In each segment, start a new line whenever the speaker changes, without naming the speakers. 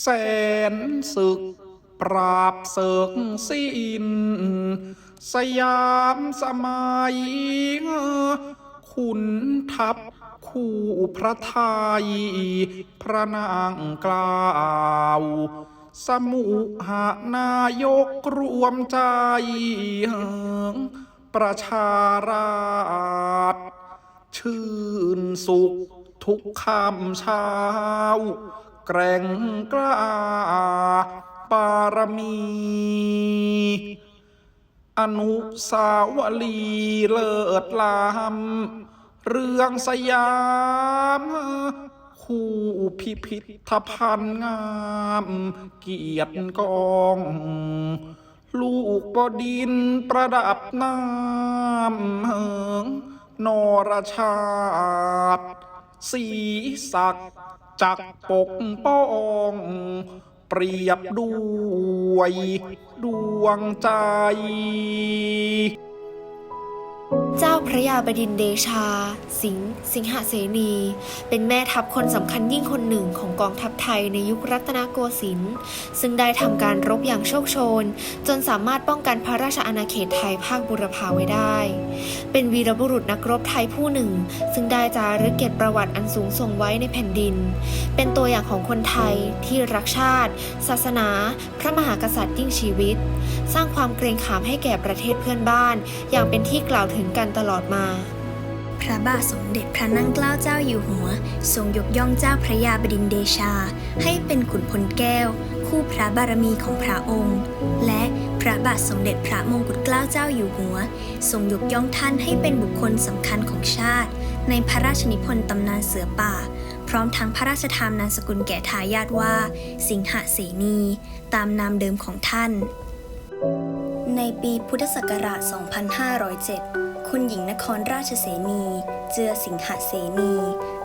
แสนศึก ปราบเสกสิ้น สยามสมัยขุนทัพคู่พระไทย พระนางกล่าว สมุหานายกรวมใจ ประชาราชชื่นสุขทุกคำเช้า แกร่งกล้าปารมี อนุสาวรีย์เลิศล้ำเรื่องสยามคู่พิพิธภัณฑ์งาม เกียรติกอง ลูกบดินประดับน้ำนรชาติสีศักดิ์ จักปกป้อง เปรียบด้วย ดวงใจ
เจ้าพระยาบดินเดชา สิงห์สิงหเสนี เป็นแม่ทัพคนสำคัญยิ่งคนหนึ่งของกองทัพไทยในยุครัตนโกสินทร์ซึ่งได้ทำการรบอย่างโชคโชน จนสามารถป้องกันพระราชอาณาเขตไทยภาคบุรพาไว้ได้ เป็นวีรบุรุษนักรบไทยผู้หนึ่ง ซึ่งได้จารึกเกียรติประวัติอันสูงส่งไว้ในแผ่นดิน เป็นตัวอย่างของคนไทยที่รักชาติ ศาสนา พระมหากษัตริย์ยิ่งชีวิต สร้างความเกรงขามให้แก่ประเทศเพื่อนบ้าน อย่างเป็นที่กล่าวถึงกันตลอดมา
พระบาทสมเด็จพระนั่งเกล้าเจ้าอยู่หัว ทรงยกย่องเจ้าพระยาบดินเดชา ให้เป็นขุนพลแก้ว คู่พระบารมีของพระองค์ และพระบาทสมเด็จพระมงกุฎเกล้าเจ้าอยู่หัว ทรงยกย่องท่านให้เป็นบุคคลสำคัญของชาติ ในพระราชนิพนธ์ตำนานเสือป่า พร้อมทั้งพระราชทานนามสกุลแก่ทายาทว่า สิงหเสนี ตามนามเดิมของท่านในปีพุทธศักราช 2507 คุณหญิงนครราชเสนี เจือสิงหเสนี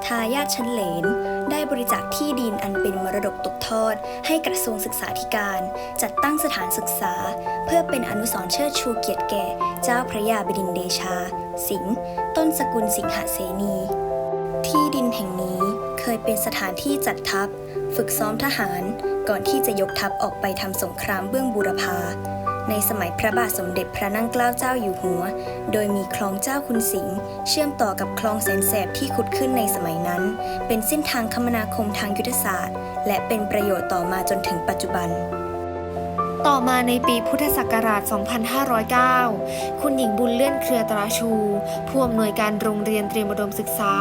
ทายาทชั้นเหลน ได้บริจาคที่ดินอันเป็นมรดกตกทอด ให้กระทรวงศึกษาธิการ จัดตั้งสถานศึกษา เพื่อเป็นอนุสรณ์เชิดชูเกียรติแก่ เจ้าพระยาบดินเดชา สิงห์ต้นสกุลสิงหเสนี ที่ดินแห่งนี้เคยเป็นสถานที่จัดทัพ ฝึกซ้อมทหาร ก่อนที่จะยกทัพออกไปทำสงครามเบื้องบูรพา ในสมัยพระบาทสมเด็จพระนั่งเกล้าเจ้าอยู่หัว โดยมีคลองเจ้าคุณสิงห์เชื่อมต่อกับคลองแสนแสบที่ขุดขึ้นในสมัยนั้น เป็นเส้นทางคมนาคมทางยุทธศาสตร์ และเป็นประโยชน์ต่อมาจนถึงปัจจุบัน
ต่อมาในปีพุทธศักราช 2509 คุณหญิงบุญเลื่อนเครือตราชู ผู้อำนวยการโรงเรียนเตรียมอุดมศึกษา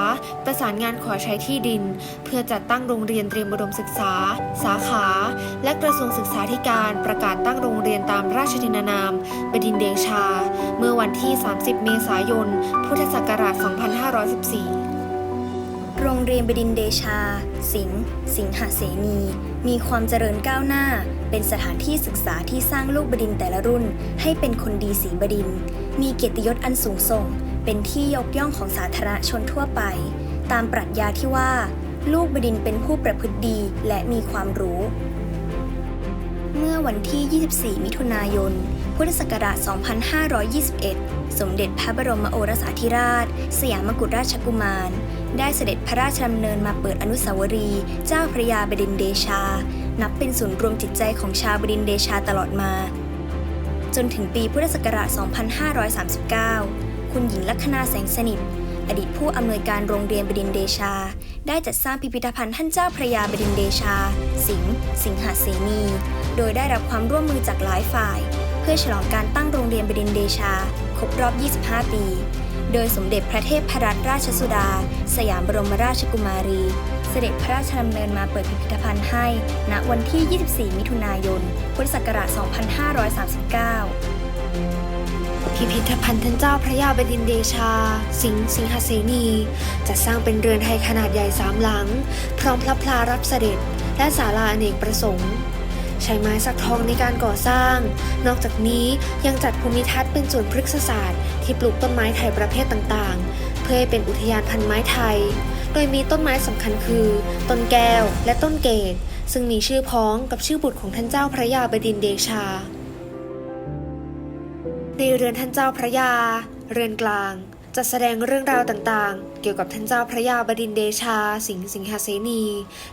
ประสานงานขอใช้ที่ดิน เพื่อจัดตั้งโรงเรียนเตรียมอุดมศึกษา สาขา และกระทรวงศึกษาธิการประกาศตั้งโรงเรียนตามราชินานาม บดินเดชา เมื่อวันที่ 30 เมษายน พุทธศักราช 2514
โรงเรียนบดินเดชา สิงห์สิงหเสนี มีความเจริญก้าวหน้า เป็นสถานที่ศึกษาที่สร้างลูกบดินแต่ละรุ่น ให้เป็นคนดีสีบดิน มีเกียรติยศอันสูงส่ง เป็นที่ยกย่องของสาธารณชนทั่วไป ตามปรัชญาที่ว่า ลูกบดินเป็นผู้ประพฤติดีและมีความรู้ เมื่อวันที่ 24 มิถุนายน พุทธศักราช 2521 สมเด็จพระบรมโอรสาธิราช สยามกุฎราชกุมาร ได้เสด็จพระราชดำเนินมาเปิดอนุสาวรีย์เจ้าพระยาบดินเดชา นับเป็นศูนย์รวมจิตใจของชาวบดินเดชาตลอดมา จนถึงปีพุทธศักราช 2539 คุณหญิงลัคนาแสงสนิท อดีตผู้อำนวยการโรงเรียนบดินเดชา ได้จัดสร้างพิพิธภัณฑ์ท่านเจ้าพระยาบดินเดชา สิงห์สิงหเสนี โดยได้รับความร่วมมือจากหลายฝ่าย เพื่อฉลองการตั้งโรงเรียนบดินเดชา ครบรอบ 25 ปี โดยสมเด็จพระเทพรัตนราชสุดา สยามบรมราชกุมารี เสด็จพระราชดำเนินมาเปิดพิพิธภัณฑ์ให้ ณ วันที่ 24 มิถุนายน พุทธศักราช 2539
พิพิธภัณฑ์ท่านเจ้าพระยาบดินเดชา สิงห์สิงหเสนีจัดสร้างเป็นเรือนไทยขนาดใหญ่สามหลัง พร้อมพระพลารับเสด็จ และศาลาอเนกประสงค์ใช้ไม้สักทองในการก่อสร้าง นอกจากนี้ยังจัดภูมิทัศน์เป็นสวนพฤกษศาสตร์ ที่ปลูกต้นไม้ไทยประเภทต่างๆ เพื่อให้เป็นอุทยานพันไม้ไทย โดยมีต้นไม้สำคัญคือ ต้นแก้วและต้นเกตซึ่งมีชื่อพ้องกับชื่อบุตรของท่านเจ้าพระยาบดินเดชาในเรือนท่านเจ้าพระยา เรือนกลาง จจัดแสดงเรื่องราวต่างๆ เกี่ยวกับท่านเจ้าพระยาบดินเดชา สิงห์สิงหเสนี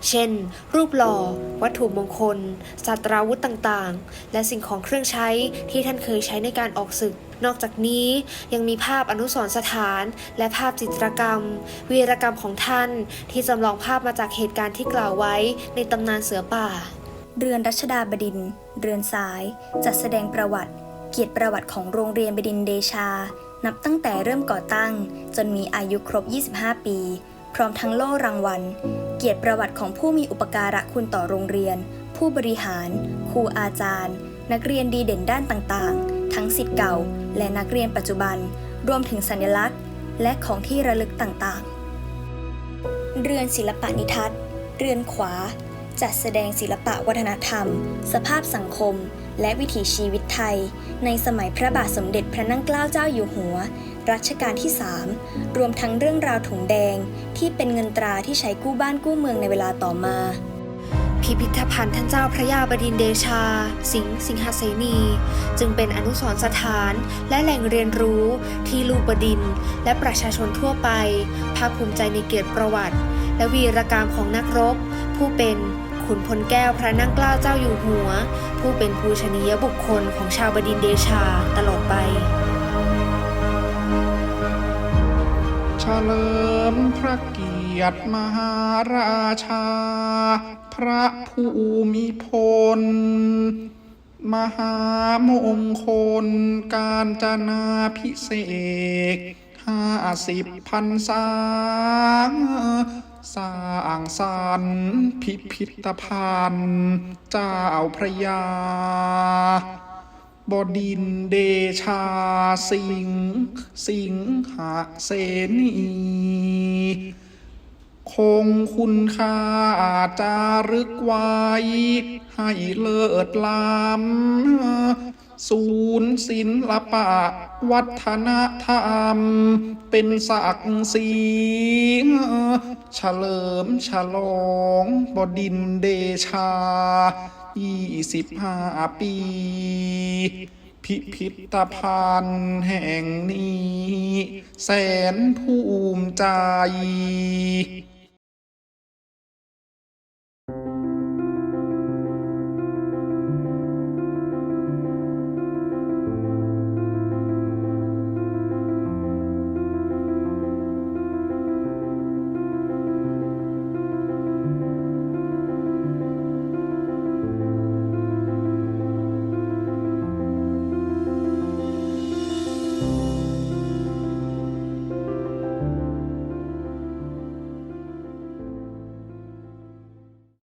เช่น รูปหล่อ วัตถุมงคลศาตราวุธต่างๆ และสิ่งของเครื่องใช้ที่ท่านเคยใช้ในการออกศึก นอกจากนี้ยังมีภาพอนุสรณ์สถาน และภาพจิตรกรรม วีรกรรมของท่านที่จำลองภาพมาจากเหตุการณ์ที่กล่าวไว้ในตำนานเสือป่า
เรือนรัชดาบดิน เรือนสาย จัดแสดงประวัติ เกียรติประวัติของโรงเรียนบดินเดชา นับตั้งแต่เริ่มก่อตั้ง จนมีอายุครบ 25 ปี พร้อมทั้งโล่รางวัล เกียรติประวัติของผู้มีอุปการะคุณต่อโรงเรียน ผู้บริหาร ครูอาจารย์ นักเรียนดีเด่นด้านต่างๆ ทั้งสิทธิ์เก่า และนักเรียนปัจจุบัน รวมถึงสัญลักษณ์ และของที่ระลึกต่างๆ เรือนศิลปะนิทัศน์ เรือนขวา จัดแสดงศิลปะวัฒนธรรม สภาพสังคม และวิถีชีวิตไทย ในสมัยพระบาทสมเด็จพระนั่งเกล้าเจ้าอยู่หัว รัชกาลที่ 3 รวมทั้งเรื่องราวถุงแดง ที่เป็นเงินตราที่ใช้กู้บ้านกู้เมืองในเวลาต่อมา
พิพิธภัณฑ์ท่านเจ้าพระยาบดินเดชา สิงห์สิงหเสนี จึงเป็นอนุสรณ์สถานและแหล่งเรียนรู้ที่ลูกบดินและประชาชนทั่วไป ภาคภูมิใจในเกียรติประวัติ และวีรกรรมของนักรบ ผู้เป็นขุนพลแก้วพระนั่งเกล้าเจ้าอยู่หัว ผู้เป็นภูชนียบุคคลของชาวบดินเดชาตลอดไป
เฉลิมพระเกียรติมหาราชา พระภูมิพล มหามงคลการจนาพิเศษห้าสิบพันษา สร้างสรรพิพิธภัณฑ์เจ้าพระยา บดินเดชาสิงห์สิงหเสนีคงคุณค่าจารึกไว้ ให้เลิศล้ำ ศูนย์ศิลปะ วัฒนธรรม เป็นศักดิ์ศรีเฉลิมฉลองบดินเดชายี่สิบห้าปี พิพิธภัณฑ์แห่งนี้ แสนภูมิใจ